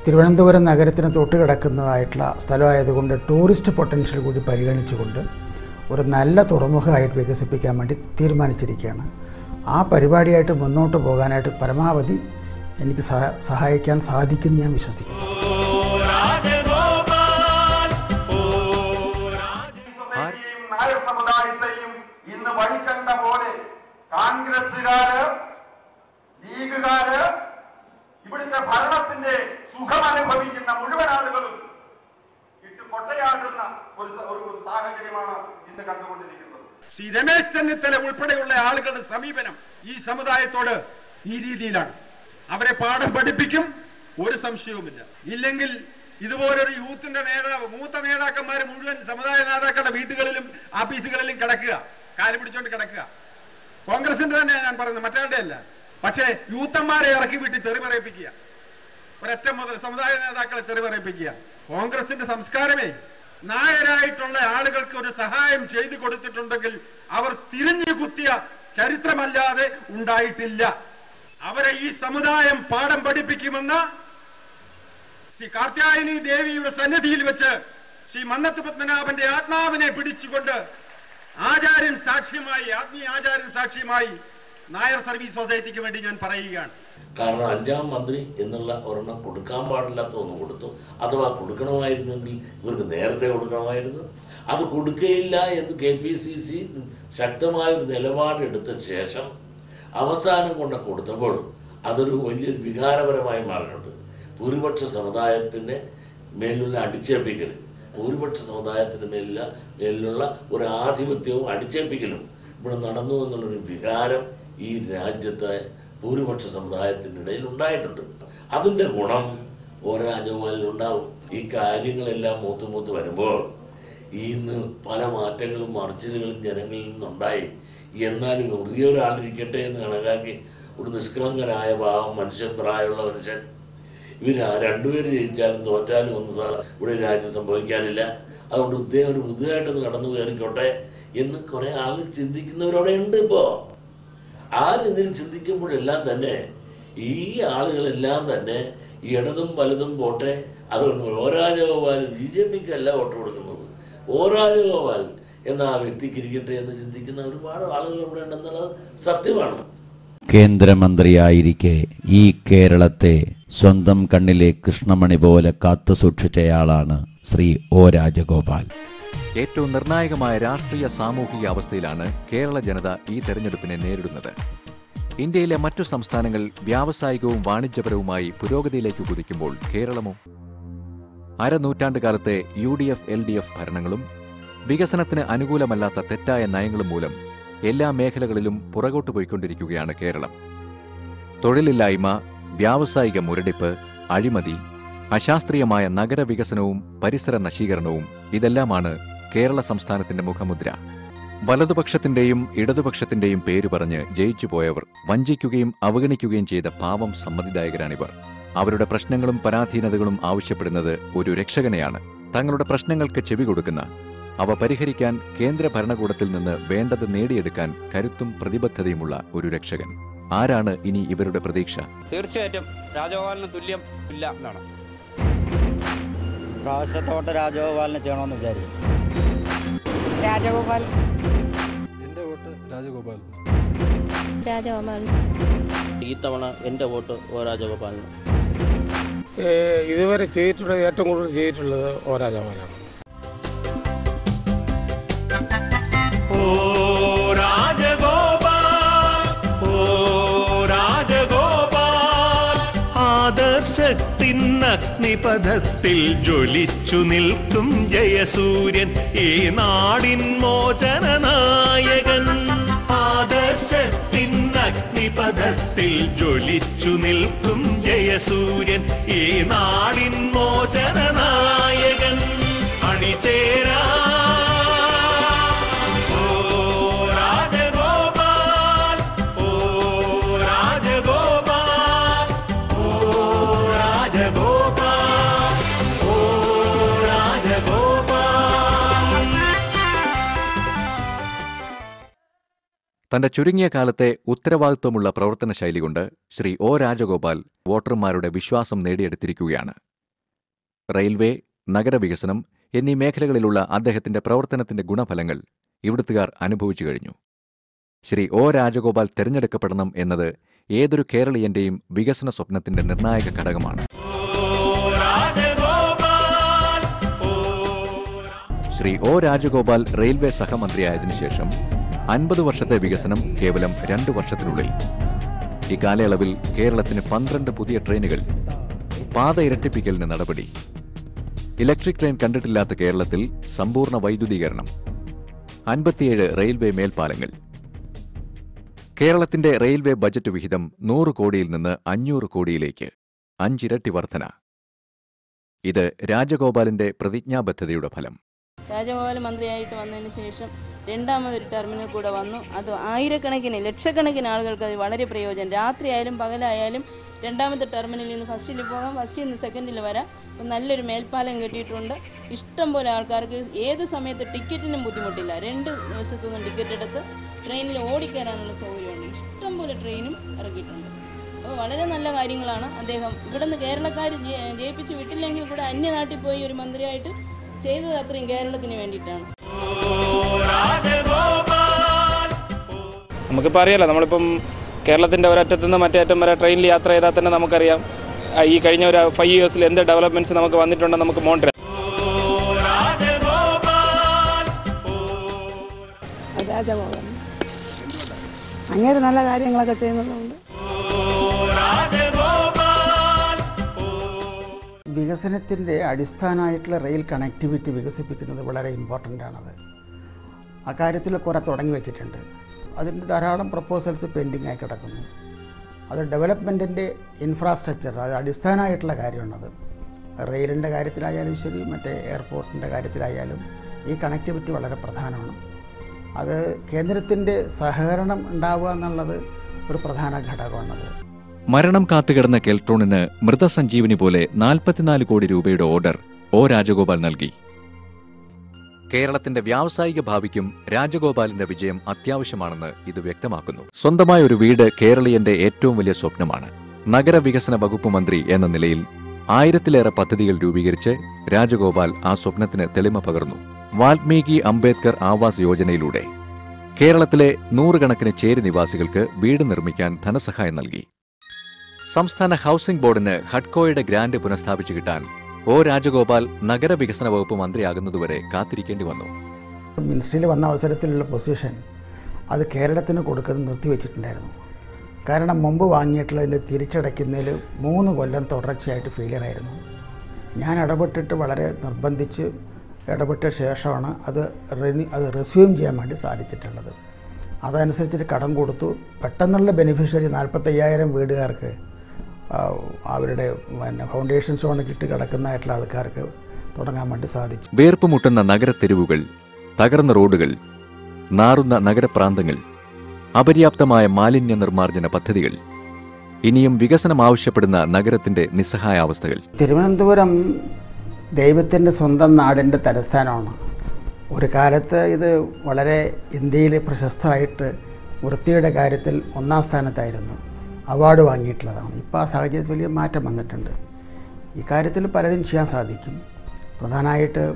തിരുവനന്തപുരം നഗരത്തിന് തൊട്ട് കിടക്കുന്നതായിട്ടുള്ള സ്ഥലമായതുകൊണ്ട് ടൂറിസ്റ്റ് പൊട്ടൻഷ്യൽ കൂടി പരിഗണിച്ചുകൊണ്ട് ഒരു നല്ല തുറമുഖമായിട്ട് വികസിപ്പിക്കാൻ വേണ്ടി തീരുമാനിച്ചിരിക്കുകയാണ്. ആ പരിപാടിയായിട്ട് മുന്നോട്ട് പോകാനായിട്ട് പരമാവധി എനിക്ക് സഹ- സഹായിക്കാൻ സാധിക്കുമെന്ന് ഞാൻ വിശ്വസിക്കുന്നു. കോൺഗ്രസുകാര് ലീഗുകാര് ഇവിടുത്തെ ഭരണത്തിന്റെ സുഖം അനുഭവിക്കുന്ന മുഴുവൻ ആളുകളും ഇട്ട് കൊട്ടയാടുന്ന ഒരു സാഹചര്യമാണ് ഇന്ന് കണ്ടുകൊണ്ടിരിക്കുന്നത്. ശ്രീ രമേശ് ചെന്നിത്തല ഉൾപ്പെടെയുള്ള ആളുകളുടെ സമീപനം ഈ സമുദായത്തോട് ഈ രീതിയിലാണ്. അവരെ പാഠം പഠിപ്പിക്കും ഒരു സംശയവുമില്ല. ഇല്ലെങ്കിൽ ഇതുപോലൊരു യൂത്തിന്റെ നേതാവ് മൂത്ത നേതാക്കന്മാർ മുഴുവൻ സമുദായ നേതാക്കളുടെ വീട്ടുകളിലും ആഫീസുകളിലും കിടക്കുക കാലുപിടിച്ചോണ്ട് കിടക്കുക. കോൺഗ്രസിന്റെ തന്നെയാണ് ഞാൻ പറയുന്നത് മറ്റാരുടെ അല്ല. പക്ഷേ യൂത്തന്മാരെ ഇറക്കി വിട്ടി തെറി പറയിപ്പിക്കുക. ഒരൊറ്റ മുതൽ സമുദായ നേതാക്കളെ തെറി പറയിപ്പിക്കുക. കോൺഗ്രസിന്റെ സംസ്കാരമേ നായരായിട്ടുള്ള ആളുകൾക്ക് ഒരു സഹായം ചെയ്തു കൊടുത്തിട്ടുണ്ടെങ്കിൽ അവർ തിരിഞ്ഞു കുത്തിയ ചരിത്രമല്ലാതെ ഉണ്ടായിട്ടില്ല. അവരെ ഈ സമുദായം പാഠം പഠിപ്പിക്കുമെന്ന് ശ്രീ കാർത്യായനി ദേവിയുടെ സന്നിധിയിൽ വെച്ച് ശ്രീ മന്നത്ത് പത്മനാഭന്റെ ആത്മാവിനെ പിടിച്ചുകൊണ്ട് ആചാര്യൻ സാക്ഷ്യമായി ആത്മീയ ആചാര്യൻ സാക്ഷ്യമായി നായർ സർവീസ് സൊസൈറ്റിക്ക് വേണ്ടി ഞാൻ പറയുകയാണ്. കാരണം അഞ്ചാം മന്ത്രി എന്നുള്ള ഒരെണ്ണം കൊടുക്കാൻ പാടില്ലാത്ത ഒന്ന് കൊടുത്തു. അഥവാ കൊടുക്കണമായിരുന്നെങ്കിൽ ഇവർക്ക് നേരത്തെ കൊടുക്കണമായിരുന്നു. അത് കൊടുക്കുകയില്ല എന്ന് കെ പി സി സി ശക്തമായ ഒരു നിലപാടെടുത്ത ശേഷം അവസാനം കൊണ്ട് കൊടുത്തപ്പോൾ അതൊരു വലിയൊരു വികാരപരമായി മാറിയിട്ടുണ്ട് ഭൂരിപക്ഷ സമുദായത്തിന്റെ മേലുള്ള അടിച്ചേൽപ്പിക്കൽ ഭൂരിപക്ഷ സമുദായത്തിന് മേലില്ല മേലുള്ള ഒരു ആധിപത്യവും അടിച്ചേൽപ്പിക്കലും. ഇവിടെ നടന്നു എന്നുള്ളൊരു വികാരം ഈ രാജ്യത്തെ ഭൂരിപക്ഷ സമുദായത്തിനിടയിൽ ഉണ്ടായിട്ടുണ്ട്. അതിന്റെ ഗുണം ഓരോ രാജകുമാരിൽ ഉണ്ടാവും. ഈ കാര്യങ്ങളെല്ലാം മൂത്ത് മൂത്ത് വരുമ്പോൾ ഇന്ന് പല മാറ്റങ്ങളും മറിച്ചിലുകളും ജനങ്ങളിൽ നിന്നുണ്ടായി. എന്നാലും വെറുതെ ഒരാളിരിക്കട്ടെ എന്ന് കണക്കാക്കി ഒരു നിഷ്കളങ്കനായ ഭാവം മനുഷ്യൻ പ്രായമുള്ള മനുഷ്യൻ ഇവർ രണ്ടുപേര് ജയിച്ചാലും തോറ്റാലും ഒന്നും സാർ ഇവിടെ രാജ്യം സംഭവിക്കാനില്ല. അതുകൊണ്ട് ഇദ്ദേഹം ഒരു പുതുതായിട്ടൊന്ന് കടന്നു കയറിക്കോട്ടെ എന്ന് കുറെ ആളുകൾ ചിന്തിക്കുന്നവരവിടെ ഉണ്ട് ഇപ്പോ. ആ രീതിയിൽ ചിന്തിക്കുമ്പോഴെല്ലാം തന്നെ ഈ ആളുകളെല്ലാം തന്നെ ഇടതും വലതും പോട്ടെ അതുകൊണ്ട് ഓ ബി ജെ പിക്ക് അല്ല വോട്ട് കൊടുക്കുന്നത്. ഓ രാജഗോപാൽ എന്ന ആ വ്യക്തിക്ക് ഇരിക്കട്ടെ എന്ന് ചിന്തിക്കുന്ന ഒരുപാട് ആളുകൾ ഇവിടെ ഉണ്ടെന്നുള്ളത് സത്യമാണ്. കേന്ദ്രമന്ത്രിയായിരിക്കെ ഈ കേരളത്തെ സ്വന്തം കണ്ണിലെ കൃഷ്ണമണി പോലെ കാത്തു സൂക്ഷിച്ചയാളാണ് ശ്രീ ഒ രാജഗോപാൽ. ഏറ്റവും നിർണായകമായ രാഷ്ട്രീയ സാമൂഹിക അവസ്ഥയിലാണ് കേരള ജനത ഈ തെരഞ്ഞെടുപ്പിനെ നേരിടുന്നത്. ഇന്ത്യയിലെ മറ്റു സംസ്ഥാനങ്ങൾ വ്യാവസായികവും വാണിജ്യപരവുമായി പുരോഗതിയിലേക്ക് കുതിക്കുമ്പോൾ കേരളമോ? അരനൂറ്റാണ്ട് കാലത്തെ U D F L D F ഭരണങ്ങളും വികസനത്തിന് അനുകൂലമല്ലാത്ത തെറ്റായ നയങ്ങളും മൂലം എല്ലാ മേഖലകളിലും പുറകോട്ട് പോയിക്കൊണ്ടിരിക്കുകയാണ് കേരളം. തൊഴിലില്ലായ്മ വ്യാവസായിക മുരടിപ്പ് അഴിമതി അശാസ്ത്രീയമായ നഗരവികസനവും പരിസര നശീകരണവും ഇതെല്ലാമാണ് കേരള സംസ്ഥാനത്തിന്റെ മുഖമുദ്ര. വലതുപക്ഷത്തിന്റെയും ഇടതുപക്ഷത്തിന്റെയും പേര് പറഞ്ഞ് ജയിച്ചു പോയവർ വഞ്ചിക്കുകയും അവഗണിക്കുകയും ചെയ്ത പാവം സമ്മതിദായകരാണിവർ. അവരുടെ പ്രശ്നങ്ങളും പരാധീനതകളും ആവശ്യപ്പെടുന്നത് ഒരു രക്ഷകനെയാണ്. തങ്ങളുടെ പ്രശ്നങ്ങൾക്ക് ചെവി കൊടുക്കുന്ന അവ പരിഹരിക്കാൻ കേന്ദ്ര ഭരണകൂടത്തിൽ നിന്ന് വേണ്ടത് നേടിയെടുക്കാൻ കരുത്തും പ്രതിബദ്ധതയുമുള്ള ഒരു രക്ഷകൻ. ആരാണ് ഇനി ഇവരുടെ പ്രതീക്ഷ? തീർച്ചയായിട്ടും രാജഗോപാലിന് തുല്യം ഇല്ല എന്നാണ്. പ്രാവശ്യത്തോട്ട് രാജഗോപാലിനെ ചെയ്യണമെന്ന് വിചാരിക്കും രാജഗോപാൽ. എന്റെ വോട്ട് രാജഗോപാൽ. രാജഗോപാൽ. ഈ തവണ എന്റെ വോട്ട് ഓ രാജഗോപാലിന്. ഇതുവരെ ചെയ്തിട്ടുള്ളത് ഏറ്റവും കൂടുതൽ ചെയ്തിട്ടുള്ളത് ഓ രാജഗോപാലാണ്. അഗ്നിപഥത്തിൽ ജ്വലിച്ചു നിൽക്കും ജയസൂര്യൻ ഈ നാടിൻ മോചന നായകൻ ആദർശത്തിൻ അഗ്നിപഥത്തിൽ ജ്വലിച്ചു നിൽക്കും ജയസൂര്യൻ ഈ നാടിൻ മോചന നായകൻ അണിചേരാ തന്റെ ചുരുങ്ങിയ കാലത്തെ ഉത്തരവാദിത്വമുള്ള പ്രവർത്തന ശൈലി കൊണ്ട് ശ്രീ ഒ രാജഗോപാൽ വോട്ടർമാരുടെ വിശ്വാസം നേടിയെടുത്തിരിക്കുകയാണ്. റെയിൽവേ നഗരവികസനം എന്നീ മേഖലകളിലുള്ള അദ്ദേഹത്തിന്റെ പ്രവർത്തനത്തിന്റെ ഗുണഫലങ്ങൾ ഇവിടുത്തുകാർ അനുഭവിച്ചു കഴിഞ്ഞു. ശ്രീ ഒ രാജഗോപാൽ തെരഞ്ഞെടുക്കപ്പെടണം എന്നത് ഏതൊരു കേരളീയന്റെയും വികസന സ്വപ്നത്തിന്റെ നിർണായക ഘടകമാണ്. ശ്രീ ഒ രാജഗോപാൽ റെയിൽവേ സഹമന്ത്രിയായതിനു ശേഷം അൻപത് വർഷത്തെ വികസനം കേവലം രണ്ട് വർഷത്തിനുള്ളിൽ. ഇക്കാലയളവിൽ കേരളത്തിന് പന്ത്രണ്ട് പുതിയ ട്രെയിനുകൾ പാത ഇരട്ടിപ്പിക്കലിന് നടപടി. ഇലക്ട്രിക് ട്രെയിൻ കണ്ടിട്ടില്ലാത്ത കേരളത്തിൽ സമ്പൂർണ വൈദ്യുതീകരണം. അൻപത്തിയേഴ് റെയിൽവേ മേൽപ്പാലങ്ങൾ. കേരളത്തിന്റെ റെയിൽവേ ബജറ്റ് വിഹിതം നൂറ് കോടിയിൽ നിന്ന് അഞ്ഞൂറ് കോടിയിലേക്ക്. അഞ്ചിരട്ടി വർധന. ഇത് രാജഗോപാലിന്റെ പ്രതിജ്ഞാബദ്ധതയുടെ ഫലം. രാജഗോപാൽ മന്ത്രിയായിട്ട് വന്നതിന് ശേഷം രണ്ടാമതൊരു ടെർമിനൽ കൂടെ വന്നു. അത് ആയിരക്കണക്കിന് ലക്ഷക്കണക്കിന് ആളുകൾക്ക് അത് വളരെ പ്രയോജനം. രാത്രിയായാലും പകലായാലും രണ്ടാമത്തെ ടെർമിനലിൽ നിന്ന് ഫസ്റ്റിൽ പോകാം. ഫസ്റ്റിൽ നിന്ന് സെക്കൻഡിൽ വരാം. അപ്പം നല്ലൊരു മേൽപ്പാലം കെട്ടിയിട്ടുണ്ട്. ഇഷ്ടം പോലെ ആൾക്കാർക്ക് ഏത് സമയത്ത് ടിക്കറ്റിനും ബുദ്ധിമുട്ടില്ല. രണ്ട് ദിവസത്തുനിന്നും ടിക്കറ്റ് എടുത്ത് ട്രെയിനിൽ ഓടിക്കയറാനുള്ള സൗകര്യമുണ്ട്. ഇഷ്ടം പോലെ ട്രെയിനും ഇറക്കിയിട്ടുണ്ട്. അപ്പോൾ വളരെ നല്ല കാര്യങ്ങളാണ്. അദ്ദേഹം ഇവിടുന്ന് കേരളക്കാർ ജയിപ്പിച്ച് വിട്ടില്ലെങ്കിൽ കൂടെ അന്യനാട്ടിൽ പോയി ഒരു മന്ത്രിയായിട്ട് ചെയ്തത് അത്രയും കേരളത്തിന് വേണ്ടിയിട്ടാണ്. നമുക്കിപ്പോൾ അറിയാലോ നമ്മളിപ്പം കേരളത്തിന്റെ ഒരറ്റത്തു നിന്ന് മറ്റേ അറ്റം വരെ ട്രെയിനിൽ യാത്ര ചെയ്താൽ തന്നെ നമുക്കറിയാം ഈ കഴിഞ്ഞ ഒരു ഫൈവ് ഇയേഴ്സിൽ എന്ത് ഡെവലപ്മെന്റ്സ് നമുക്ക് വന്നിട്ടുണ്ടെന്ന് നമുക്ക് മോണിറ്റർ രാജഭവൻ അങ്ങനെ നല്ല കാര്യങ്ങളൊക്കെ ചെയ്യുന്നതുകൊണ്ട് വികസനത്തിന്റെ അടിസ്ഥാനമായിട്ടുള്ള റെയിൽ കണക്ടിവിറ്റി വികസിപ്പിക്കുന്നത് വളരെ ഇമ്പോർട്ടന്റ് ആണത്. അക്കാര്യത്തിൽ കുറേ തുടങ്ങി വെച്ചിട്ടുണ്ട്. അതിന്റെ ധാരാളം പ്രപ്പോസൽസ് പെൻഡിങ് ആയി കിടക്കുന്നു. അത് ഡെവലപ്മെന്റിന്റെ ഇൻഫ്രാസ്ട്രക്ചർ അത് അടിസ്ഥാനമായിട്ടുള്ള കാര്യമാണത്. റെയിലിന്റെ കാര്യത്തിലായാലും ശരി മറ്റേ എയർപോർട്ടിന്റെ കാര്യത്തിലായാലും ഈ കണക്ടിവിറ്റി വളരെ പ്രധാനമാണ്. അത് കേന്ദ്രത്തിന്റെ സഹകരണം ഉണ്ടാവുക എന്നുള്ളത് ഒരു പ്രധാന ഘടകമാണത്. മരണം കാത്തുകിടന്ന കെൽട്രോണിന് മൃതസഞ്ജീവനി പോലെ നാൽപ്പത്തിനാല് കോടി രൂപയുടെ ഓർഡർ ഒ രാജഗോപാൽ നൽകി. കേരളത്തിന്റെ വ്യാവസായിക ഭാവിക്കും രാജഗോപാലിന്റെ വിജയം അത്യാവശ്യമാണെന്ന് ഇത് വ്യക്തമാക്കുന്നു. സ്വന്തമായ ഒരു വീട് കേരളീയന്റെ ഏറ്റവും വലിയ സ്വപ്നമാണ്. നഗരവികസന വകുപ്പ് മന്ത്രി എന്ന നിലയിൽ ആയിരത്തിലേറെ പദ്ധതികൾ രൂപീകരിച്ച് രാജഗോപാൽ ആ സ്വപ്നത്തിന് തെളിമ പകർന്നു. വാൽമീകി അംബേദ്കർ ആവാസ് യോജനയിലൂടെ കേരളത്തിലെ നൂറുകണക്കിന് ചേരി നിവാസികൾക്ക് വീട് നിർമ്മിക്കാൻ ധനസഹായം നൽകി. സംസ്ഥാന ഹൗസിംഗ് ബോർഡിന് ഹഡ്കോയുടെ ഗ്രാന്റ് പുനഃസ്ഥാപിച്ചു കിട്ടാൻ ഒ രാജഗോപാൽ നഗരവികസന വകുപ്പ് മന്ത്രിയാകുന്നതുവരെ കാത്തിരിക്കേണ്ടി വന്നു. മിനിസ്ട്രിയിൽ വന്ന അവസരത്തിലുള്ള പൊസിഷൻ അത് കേരളത്തിന് കൊടുക്കുന്നത് നിർത്തിവെച്ചിട്ടുണ്ടായിരുന്നു. കാരണം മുമ്പ് വാങ്ങിയിട്ടുള്ളതിന്റെ തിരിച്ചടയ്ക്കുന്നതിൽ മൂന്ന് കൊല്ലം തുടർച്ചയായിട്ട് ഫെയിലിയർ ആയിരുന്നു. ഞാൻ ഇടപെട്ടിട്ട് വളരെ നിർബന്ധിച്ച് ഇടപെട്ട ശേഷമാണ് അത് റിനി അത് റെസ്യൂം ചെയ്യാൻ വേണ്ടി സാധിച്ചിട്ടുള്ളത്. അതനുസരിച്ചിട്ട് കടം കൊടുത്തു. പെട്ടെന്നുള്ള ബെനിഫിഷ്യറി നാൽപ്പത്തയ്യായിരം വീടുകാർക്ക് അവരുടെ പിന്നെ ഫൗണ്ടേഷൻ സ്റ്റോൺ കിട്ടി കിടക്കുന്നതായിട്ടുള്ള ആൾക്കാർക്ക് തുടങ്ങാൻ വേണ്ടി സാധിച്ചു. വീർപ്പുമുട്ടുന്ന നഗരത്തെരുവുകൾ തകർന്ന റോഡുകൾ നാറുന്ന നഗരപ്രാന്തങ്ങൾ അപര്യാപ്തമായ മാലിന്യ നിർമ്മാർജന പദ്ധതികൾ ഇനിയും വികസനം ആവശ്യപ്പെടുന്ന നഗരത്തിന്റെ നിസ്സഹായാവസ്ഥകൾ. തിരുവനന്തപുരം ദൈവത്തിന്റെ സ്വന്തം നാടിന്റെ തലസ്ഥാനമാണ്. ഒരു കാലത്ത് ഇത് വളരെ ഇന്ത്യയിൽ പ്രശസ്തമായിട്ട് വൃത്തിയുടെ കാര്യത്തിൽ ഒന്നാം സ്ഥാനത്തായിരുന്നു. അവാർഡ് വാങ്ങിയിട്ടുള്ളതാണ്. ഇപ്പോൾ ആ സാഹചര്യത്തിൽ വലിയ മാറ്റം വന്നിട്ടുണ്ട്. ഇക്കാര്യത്തിൽ പലതും ചെയ്യാൻ സാധിക്കും. പ്രധാനമായിട്ട്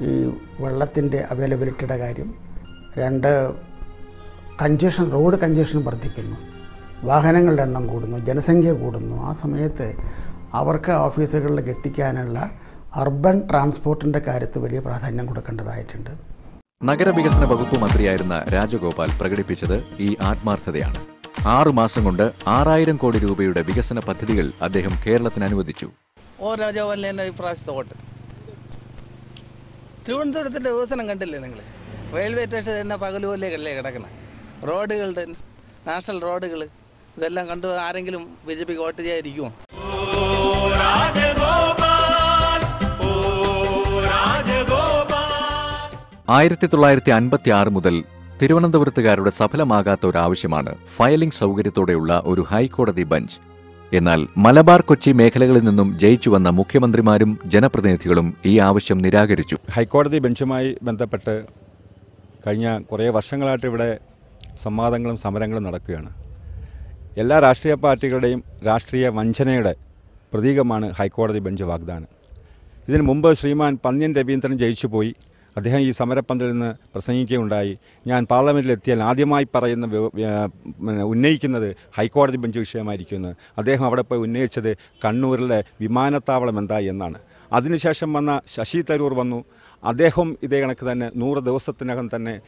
ഈ വെള്ളത്തിന്റെ അവൈലബിലിറ്റിയുടെ കാര്യം. രണ്ട് കഞ്ചഷൻ റോഡ് കഞ്ചഷൻ വർദ്ധിക്കുന്നു. വാഹനങ്ങളുടെ എണ്ണം കൂടുന്നു ജനസംഖ്യ കൂടുന്നു. ആ സമയത്ത് അവർക്ക് ഓഫീസുകളിലേക്ക് എത്തിക്കാനുള്ള അർബൻ ട്രാൻസ്പോർട്ടിന്റെ കാര്യത്തിൽ വലിയ പ്രാധാന്യം കൊടുക്കേണ്ടതായിട്ടുണ്ട്. നഗരവികസന വകുപ്പ് മന്ത്രിയായിരുന്ന രാജഗോപാൽ പ്രകടിപ്പിച്ചത് ഈ ആത്മാർത്ഥതയാണ്. ആറു മാസം കൊണ്ട് ആറായിരം കോടി രൂപയുടെ വികസന പദ്ധതികൾ അദ്ദേഹം കേരളത്തിന് അനുവദിച്ചു. ഓ രാജാവല്ലേ എന്റെ ഇപ്രാവശ്യത്തെ വോട്ട്? തിരുവനന്തപുരത്തിന്റെ വികസനം കണ്ടില്ലേ നിങ്ങൾ റെയിൽവേ സ്റ്റേഷൻ തന്നെ പകലുപോലെ അല്ലേ കിടക്കണം? റോഡുകളുടെ നാഷണൽ റോഡുകൾ ഇതെല്ലാം കണ്ടു ആരെങ്കിലും ബി ജെ പിക്ക് വോട്ട് ചെയ്യാതിരിക്കുമോ ആയിരത്തി തൊള്ളായിരത്തി അൻപത്തി ആറ് മുതൽ തിരുവനന്തപുരത്തുകാരുടെ സഫലമാകാത്ത ഒരു ആവശ്യമാണ് ഫയലിംഗ് സൗകര്യത്തോടെയുള്ള ഒരു ഹൈക്കോടതി ബെഞ്ച്. എന്നാൽ മലബാർ കൊച്ചി മേഖലകളിൽ നിന്നും ജയിച്ചു വന്ന മുഖ്യമന്ത്രിമാരും ജനപ്രതിനിധികളും ഈ ആവശ്യം നിരാകരിച്ചു. ഹൈക്കോടതി ബെഞ്ചുമായി ബന്ധപ്പെട്ട് കഴിഞ്ഞ കുറേ വർഷങ്ങളായിട്ട് ഇവിടെ സംവാദങ്ങളും സമരങ്ങളും നടക്കുകയാണ്. എല്ലാ രാഷ്ട്രീയ പാർട്ടികളുടെയും രാഷ്ട്രീയ വഞ്ചനയുടെ പ്രതീകമാണ് ഹൈക്കോടതി ബെഞ്ച് വാഗ്ദാനം. ഇതിനു മുമ്പ് ശ്രീമാൻ പന്ന്യൻ രവീന്ദ്രൻ ജയിച്ചു പോയി അദ്ദേഹം ഈ സമരപ്പന്തലിൽ നിന്ന് പ്രസംഗിക്കുകയുണ്ടായി. ഞാൻ പാർലമെന്റിലെത്തിയാൽ ആദ്യമായി പറയുന്ന ഉന്നയിക്കുന്നത് ഹൈക്കോടതി ബെഞ്ച് വിഷയമായിരിക്കുമെന്ന് അദ്ദേഹം അവിടെ പോയി ഉന്നയിച്ചത് കണ്ണൂരിലെ വിമാനത്താവളം എന്തായി എന്നാണ്. അതിനുശേഷം വന്ന ശശി തരൂർ വന്നു. അദ്ദേഹം ഇതേ കണക്ക് തന്നെ നൂറ് ദിവസത്തിനകം തന്നെ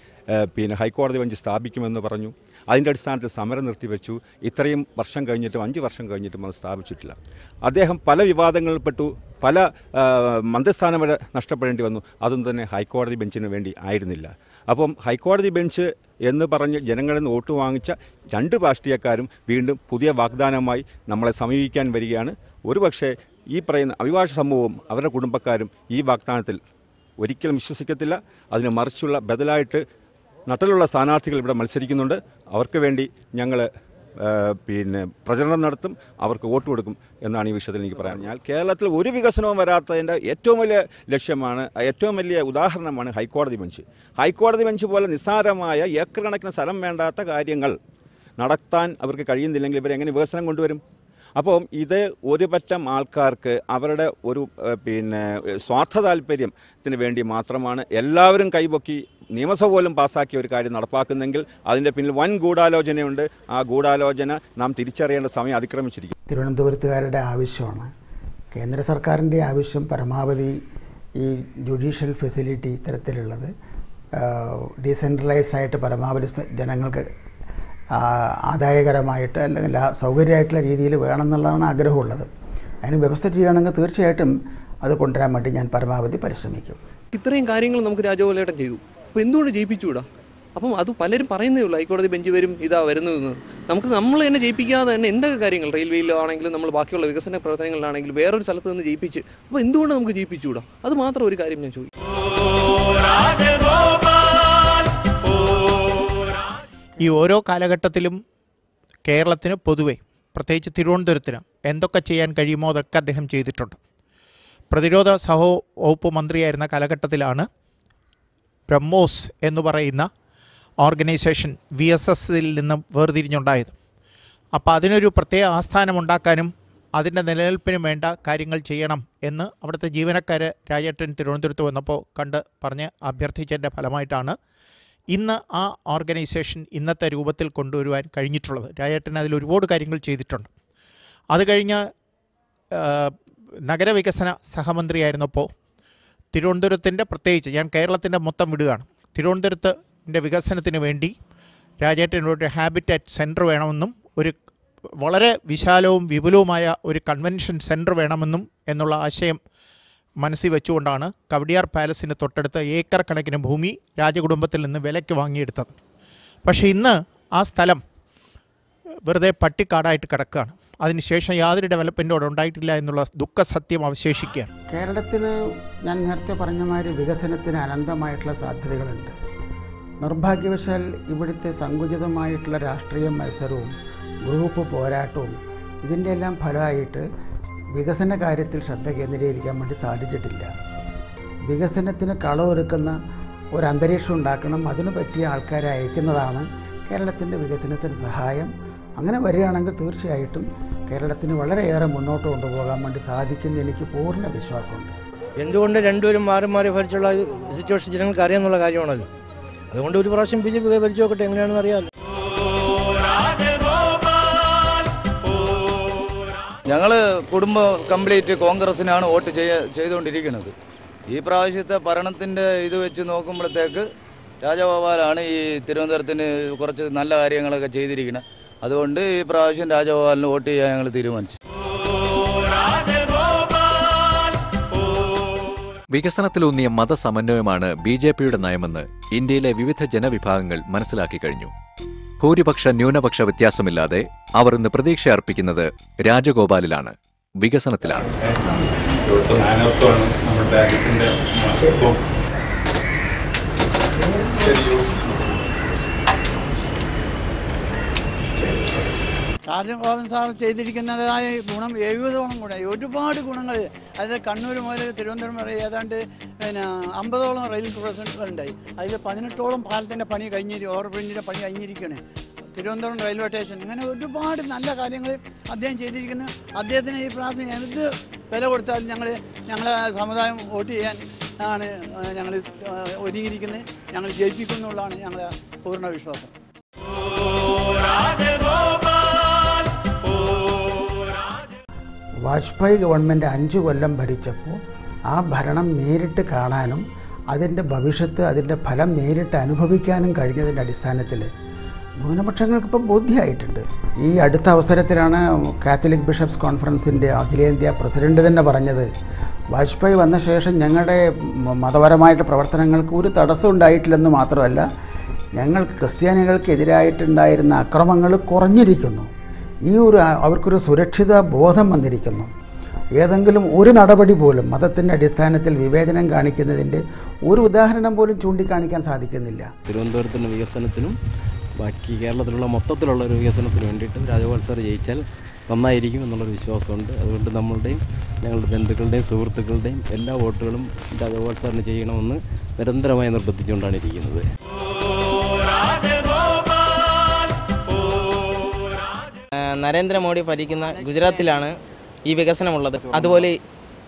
പിന്നെ ഹൈക്കോടതി ബെഞ്ച് സ്ഥാപിക്കുമെന്ന് പറഞ്ഞു. അതിന്റെ അടിസ്ഥാനത്തിൽ സമരം നിർത്തിവെച്ചു. ഇത്രയും വർഷം കഴിഞ്ഞിട്ടും അഞ്ച് വർഷം കഴിഞ്ഞിട്ടും അത് സ്ഥാപിച്ചിട്ടില്ല. അദ്ദേഹം പല വിവാദങ്ങളിൽപ്പെട്ടു പല മന്ത്രിസ്ഥാനം വരെ നഷ്ടപ്പെടേണ്ടി വന്നു. അതൊന്നും തന്നെ ഹൈക്കോടതി ബെഞ്ചിന് വേണ്ടി ആയിരുന്നില്ല. അപ്പം ഹൈക്കോടതി ബെഞ്ച് എന്ന് പറഞ്ഞ് ജനങ്ങളിൽ നിന്ന് വോട്ട് വാങ്ങിച്ച രണ്ട് രാഷ്ട്രീയക്കാരും വീണ്ടും പുതിയ വാഗ്ദാനമായി നമ്മളെ സമീപിക്കാൻ വരികയാണ്. ഒരുപക്ഷേ ഈ പറയുന്ന അഭിഭാഷ സമൂഹവും അവരുടെ കുടുംബക്കാരും ഈ വാഗ്ദാനത്തിൽ ഒരിക്കലും വിശ്വസിക്കത്തില്ല. അതിന് മറിച്ചുള്ള ബദലായിട്ട് നട്ടലുള്ള സ്ഥാനാർത്ഥികൾ ഇവിടെ മത്സരിക്കുന്നുണ്ട്. അവർക്ക് വേണ്ടി ഞങ്ങൾ പിന്നെ പ്രചരണം നടത്തും. അവർക്ക് വോട്ട് കൊടുക്കും എന്നാണ് ഈ വിഷയത്തിൽ എനിക്ക് പറയാൻ ഞാൻ കേരളത്തിൽ ഒരു വികസനവും വരാത്തതിന്റെ ഏറ്റവും വലിയ ലക്ഷ്യമാണ് ഏറ്റവും വലിയ ഉദാഹരണമാണ് ഹൈക്കോടതി ബെഞ്ച്. ഹൈക്കോടതി ബെഞ്ച് പോലെ നിസ്സാരമായ ഏക്കർ കണക്കിന് സ്ഥലം വേണ്ടാത്ത കാര്യങ്ങൾ നടത്താൻ അവർക്ക് കഴിയുന്നില്ലെങ്കിൽ ഇവരെങ്ങനെ വികസനം കൊണ്ടുവരും? അപ്പം ഇത് ഒരു പറ്റം ആൾക്കാർക്ക് അവരുടെ ഒരു പിന്നെ സ്വാർത്ഥ താല്പര്യത്തിന് വേണ്ടി മാത്രമാണ് എല്ലാവരും കൈപൊക്കി നിയമസഭ പോലും പാസ്സാക്കിയ ഒരു കാര്യം നടപ്പാക്കുന്നെങ്കിൽ അതിന്റെ പിന്നിൽ വൻ ഗൂഢാലോചനയുണ്ട്. ആ ഗൂഢാലോചന നാം തിരിച്ചറിയേണ്ട സമയം അതിക്രമിച്ചിരിക്കും തിരുവനന്തപുരത്തുകാരുടെ ആവശ്യമാണ്. കേന്ദ്ര സർക്കാരിന്റെ ആവശ്യം പരമാവധി ഈ ജുഡീഷ്യൽ ഫെസിലിറ്റി ഇത്തരത്തിലുള്ളത് ഡീസെൻട്രലൈസ്ഡ് ആയിട്ട് പരമാവധി ജനങ്ങൾക്ക് ആദായകരമായിട്ട് അല്ലെങ്കിൽ ആ സൗകര്യമായിട്ടുള്ള രീതിയിൽ വേണം വേണമെന്നുള്ളതാണ് ആഗ്രഹമുള്ളത്. അതിന് വ്യവസ്ഥ ചെയ്യുകയാണെങ്കിൽ തീർച്ചയായിട്ടും അത് കൊണ്ടുവരാൻ വേണ്ടി ഞാൻ പരമാവധി പരിശ്രമിക്കും. ഇത്രയും കാര്യങ്ങൾ നമുക്ക് രാജഗോപാലേട്ടൻ ചെയ്തു. അപ്പോൾ എന്തുകൊണ്ട് ജയിപ്പിച്ചുകൂടാ അപ്പം അത് പലരും പറയുന്നേ ഉള്ളൂ ഹൈക്കോടതി ബെഞ്ച് വരും ഇതാ വരുന്നതെന്ന്. നമുക്ക് നമ്മൾ തന്നെ ജയിപ്പിക്കാതെ തന്നെ എന്തൊക്കെ കാര്യങ്ങൾ? റെയിൽവേയിലാണെങ്കിലും നമ്മൾ ബാക്കിയുള്ള വികസന പ്രവർത്തനങ്ങളിലാണെങ്കിലും വേറൊരു സ്ഥലത്ത് നിന്ന് ജയിപ്പിച്ച്. അപ്പോൾ എന്തുകൊണ്ട് നമുക്ക് ജയിപ്പിച്ചുകൂടാ അത് മാത്രം ഒരു കാര്യം ഞാൻ ചോദിക്കും. ഈ ഓരോ കാലഘട്ടത്തിലും കേരളത്തിന് പൊതുവെ പ്രത്യേകിച്ച് തിരുവനന്തപുരത്തിന് എന്തൊക്കെ ചെയ്യാൻ കഴിയുമോ അതൊക്കെ അദ്ദേഹം ചെയ്തിട്ടുണ്ട്. പ്രതിരോധ സഹോ വകുപ്പ് മന്ത്രിയായിരുന്ന കാലഘട്ടത്തിലാണ് ബ്രഹ്മോസ് എന്ന് പറയുന്ന ഓർഗനൈസേഷൻ വി എസ് എസിൽ നിന്ന് വേർതിരിഞ്ഞുണ്ടായത്. അപ്പോൾ അതിനൊരു പ്രത്യേക ആസ്ഥാനമുണ്ടാക്കാനും അതിന്റെ നിലനിൽപ്പിനും വേണ്ട കാര്യങ്ങൾ ചെയ്യണം എന്ന് അവിടുത്തെ ജീവനക്കാർ രാജേട്ടൻ തിരുവനന്തപുരത്ത് വന്നപ്പോൾ കണ്ട് പറഞ്ഞ് അഭ്യർത്ഥിച്ചതിന്റെ ഫലമായിട്ടാണ് ഇന്ന് ആ ഓർഗനൈസേഷൻ ഇന്നത്തെ രൂപത്തിൽ കൊണ്ടുവരുവാൻ കഴിഞ്ഞിട്ടുള്ളത്. രാജേട്ടൻ അതിൽ ഒരുപാട് കാര്യങ്ങൾ ചെയ്തിട്ടുണ്ട്. അത് കഴിഞ്ഞ് നഗരവികസന സഹമന്ത്രിയായിരുന്നപ്പോൾ തിരുവനന്തപുരത്തിന്റെ പ്രത്യേകിച്ച് ഞാൻ കേരളത്തിന്റെ മൊത്തം വിടുകയാണ്. തിരുവനന്തപുരത്തിന്റെ വികസനത്തിന് വേണ്ടി രാജേട്ടൻ ഒരു ഹാബിറ്റാറ്റ് സെന്റർ വേണമെന്നും ഒരു വളരെ വിശാലവും വിപുലവുമായ ഒരു കൺവെൻഷൻ സെന്റർ വേണമെന്നും എന്നുള്ള ആശയം മനസ്സിൽ വെച്ചുകൊണ്ടാണ് കവടിയാർ പാലസിന് തൊട്ടടുത്ത് ഏക്കർ കണക്കിന് ഭൂമി രാജകുടുംബത്തിൽ നിന്ന് വിലയ്ക്ക് വാങ്ങിയെടുത്തത്. പക്ഷേ ഇന്ന് ആ സ്ഥലം വെറുതെ പട്ടിക്കാടായിട്ട് കിടക്കുകയാണ്. അതിനുശേഷം യാതൊരു ഡെവലപ്മെന്റും അവിടെ ഉണ്ടായിട്ടില്ല എന്നുള്ള ദുഃഖസത്യം അവശേഷിക്കുകയാണ്. കേരളത്തിൽ ഞാൻ നേരത്തെ പറഞ്ഞ മാതിരി വികസനത്തിന് അനന്തമായിട്ടുള്ള സാധ്യതകളുണ്ട്. നിർഭാഗ്യവശാൽ ഇവിടുത്തെ സങ്കുചിതമായിട്ടുള്ള രാഷ്ട്രീയ മത്സരവും ഗ്രൂപ്പ് പോരാട്ടവും ഇതിന്റെ എല്ലാം ഫലമായിട്ട് വികസന കാര്യത്തിൽ ശ്രദ്ധ കേന്ദ്രീകരിക്കാൻ വേണ്ടി സാധിച്ചിട്ടില്ല. വികസനത്തിന് കളമൊരുക്കുന്ന ഒരു അന്തരീക്ഷം ഉണ്ടാക്കണം അതിനു പറ്റിയ ആൾക്കാരെ അയക്കുന്നതാണ് കേരളത്തിന്റെ വികസനത്തിന് സഹായം. അങ്ങനെ വരികയാണെങ്കിൽ തീർച്ചയായിട്ടും കേരളത്തിന് വളരെയേറെ മുന്നോട്ട് കൊണ്ടുപോകാൻ വേണ്ടി സാധിക്കുന്ന എനിക്ക് പൂർണ വിശ്വാസമുണ്ട്. എന്തുകൊണ്ട് രണ്ടുപേരും മാറി മാറി ഭരിച്ചുള്ള സിറ്റുവേഷൻ ജനങ്ങൾക്ക് അറിയാമെന്നുള്ള കാര്യമാണല്ലോ? അതുകൊണ്ട് ഒരു പ്രാവശ്യം ബി ജെ പി ഭരിച്ചു നോക്കട്ടെ എങ്ങനെയാണെന്ന് അറിയാമല്ലോ. ഞങ്ങൾ കുടുംബം കംപ്ലീറ്റ് കോൺഗ്രസിനാണ് വോട്ട് ചെയ്യ ചെയ്തുകൊണ്ടിരിക്കുന്നത്. ഈ പ്രാവശ്യത്തെ ഭരണത്തിന്റെ ഇത് വെച്ച് നോക്കുമ്പോഴത്തേക്ക് രാജഗോപാലാണ് ഈ തിരുവനന്തപുരത്തിന് കുറച്ച് നല്ല കാര്യങ്ങളൊക്കെ ചെയ്തിരിക്കുന്നത് അതുകൊണ്ട് ഈ പ്രാവശ്യം രാജഗോപാലിന് വോട്ട് ചെയ്യാൻ ഞങ്ങൾ തീരുമാനിച്ചു. വികസനത്തിലൂന്നിയ മതസമന്വയമാണ് ബി ജെ പിയുടെ നയമെന്ന് ഇന്ത്യയിലെ വിവിധ ജനവിഭാഗങ്ങൾ മനസ്സിലാക്കി കഴിഞ്ഞു. ഭൂരിപക്ഷ ന്യൂനപക്ഷ വ്യത്യാസമില്ലാതെ അവർ ഇന്ന് പ്രതീക്ഷ അർപ്പിക്കുന്നത് രാജഗോപാലിലാണ്. വികസനത്തിലാണ്. നമ്മുടെ രാജ്യത്തിന്റെ മഹത്വം രാജഗോപാലൻ സാർ ചെയ്തിരിക്കുന്നതായ ഗുണം എഴുപതോളം ഗുണം ഒരുപാട് ഗുണങ്ങൾ. അതിൽ കണ്ണൂർ മുതൽ തിരുവനന്തപുരം വരെ ഏതാണ്ട് പിന്നെ അമ്പതോളം റെയിൽ ക്രോസുകൾ ഉണ്ടായി അതിൽ പതിനെട്ടോളം പാലത്തിന്റെ പണി കഴിഞ്ഞിരിക്കും ഓവർ ബ്രിഡ്ജിന്റെ പണി കഴിഞ്ഞിരിക്കുകയാണ് തിരുവനന്തപുരം റെയിൽവേ സ്റ്റേഷൻ. ഇങ്ങനെ ഒരുപാട് നല്ല കാര്യങ്ങൾ അദ്ദേഹം ചെയ്തിരിക്കുന്നു. അദ്ദേഹത്തിന് ഈ പ്രാവശ്യം എന്ത് വില കൊടുത്താലും ഞങ്ങൾ ഞങ്ങളെ സമുദായം വോട്ട് ചെയ്യാൻ ആണ് ഞങ്ങൾ ഒരുങ്ങിയിരിക്കുന്നത്. ഞങ്ങൾ ജയിപ്പിക്കുന്നുള്ളതാണ് ഞങ്ങളുടെ പൂർണ വിശ്വാസം. വാജ്പേയി ഗവൺമെന്റ് അഞ്ച് കൊല്ലം ഭരിച്ചപ്പോൾ ആ ഭരണം നേരിട്ട് കാണാനും അതിന്റെ ഭവിഷ്യത്ത് അതിന്റെ ഫലം നേരിട്ട് അനുഭവിക്കാനും കഴിഞ്ഞതിന്റെ അടിസ്ഥാനത്തിൽ ന്യൂനപക്ഷങ്ങൾക്കിപ്പം ബോധ്യമായിട്ടുണ്ട് ഈ അടുത്ത അവസരത്തിലാണ് കാത്തലിക് ബിഷപ്സ് കോൺഫറൻസിന്റെ അഖിലേന്ത്യാ പ്രസിഡന്റ് തന്നെ പറഞ്ഞത് വാജ്പേയി വന്ന ശേഷം ഞങ്ങളുടെ മതപരമായിട്ട് പ്രവർത്തനങ്ങൾക്ക് ഒരു തടസ്സം ഉണ്ടായിട്ടില്ലെന്ന് മാത്രമല്ല ഞങ്ങൾക്ക് ക്രിസ്ത്യാനികൾക്കെതിരായിട്ടുണ്ടായിരുന്ന അക്രമങ്ങൾ കുറഞ്ഞിരിക്കുന്നു. ഈ ഒരു അവർക്കൊരു സുരക്ഷിത ബോധം വന്നിരിക്കുന്നു. ഏതെങ്കിലും ഒരു നടപടി പോലും മതത്തിന്റെ അടിസ്ഥാനത്തിൽ വിവേചനം കാണിക്കുന്നതിന്റെ ഒരു ഉദാഹരണം പോലും ചൂണ്ടിക്കാണിക്കാൻ സാധിക്കുന്നില്ല. തിരുവനന്തപുരത്തിന്റെ വികസനത്തിനും ബാക്കി കേരളത്തിലുള്ള മൊത്തത്തിലുള്ള ഒരു വികസനത്തിന് വേണ്ടിയിട്ട് രാജഗോപാൽ ജയിച്ചാൽ നന്നായിരിക്കും എന്നുള്ളൊരു വിശ്വാസമുണ്ട്. അതുകൊണ്ട് നമ്മളുടെയും ഞങ്ങളുടെ ബന്ധുക്കളുടെയും സുഹൃത്തുക്കളുടെയും എല്ലാ വോട്ടുകളും രാജഗോപാൽ ചെയ്യണമെന്ന് നിരന്തരമായി നിർബന്ധിച്ചുകൊണ്ടാണ് ഇരിക്കുന്നത്. നരേന്ദ്രമോദി ഭരിക്കുന്ന ഗുജറാത്തിലാണ് ഈ വികസനമുള്ളത് അതുപോലെ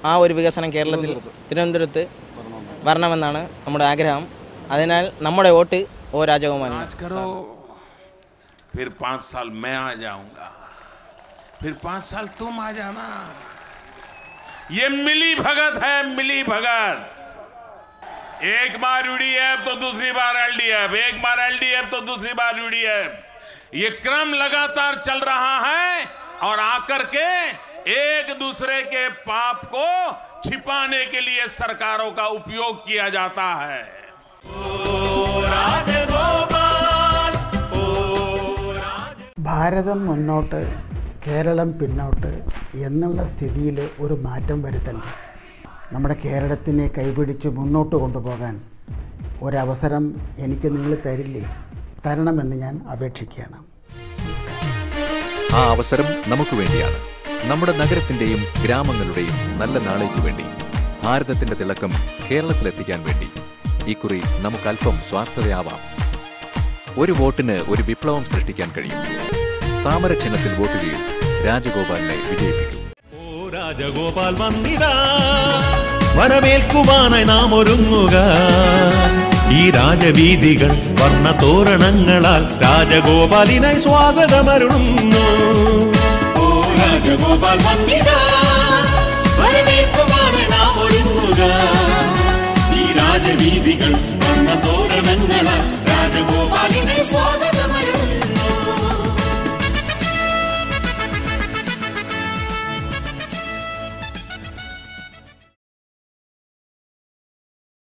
ആ ഒരു വികസനം കേരളത്തിൽ തിരുവനന്തപുരത്ത് വരണമെന്നാണ് നമ്മുടെ ആഗ്രഹം അതിനാൽ നമ്മുടെ വോട്ട് ഓ രാജഗോപാലിന് आज करो फिर पाँच साल मैं आ जाऊंगा फिर पाँच साल तुम आ जाना ये मिली भगत है मिली भगत एक बार यूडीएफ तो दूसरी बार एलडीएफ एक बार एलडीएफ तो दूसरी बार यूडीएफ ये क्रम लगातार चल रहा है और आकर के एक दूसरे के पाप को छिपाने के लिए सरकारों का उपयोग किया जाता है ഭാരതം മുന്നോട്ട് കേരളം പിന്നോട്ട് എന്നുള്ള സ്ഥിതിയിൽ ഒരു മാറ്റം വരുത്തണം നമ്മുടെ കേരളത്തിനെ കൈപിടിച്ച് മുന്നോട്ട് കൊണ്ടുപോകാൻ ഒരവസരം എനിക്ക് നിങ്ങൾ തരില്ലേ തരണമെന്ന് ഞാൻ അപേക്ഷിക്കുകയാണ്. ആ അവസരം നമുക്ക് വേണ്ടിയാണ്. നമ്മുടെ നഗരത്തിന്റെയും ഗ്രാമങ്ങളുടെയും നല്ല നാളേക്ക് വേണ്ടി ഭാരതത്തിന്റെ തിളക്കം കേരളത്തിലെത്തിക്കാൻ വേണ്ടി. ഇക്കുറി നമുക്ക് അല്പം സ്വാർത്ഥതയാവാം. ഒരു വോട്ടിന് ഒരു വിപ്ലവം സൃഷ്ടിക്കാൻ കഴിയും. താമര ചിഹ്നത്തിൽ വോട്ട് ചെയ്യും രാജഗോപാലിനെ വിജയിപ്പിക്കും. രാജഗോപാൽ വന്നിതാ. വരവേൽക്കുവാനായി നാം ഒരുങ്ങുക ഈ രാജവീതികൾ വർണതോരണങ്ങളാൽ രാജഗോപാലിനായി സ്വാഗതമരുളുന്നു. രാജഗോപാൽ ഈ രാജവീതികൾ വർണതോരണങ്ങളാൽ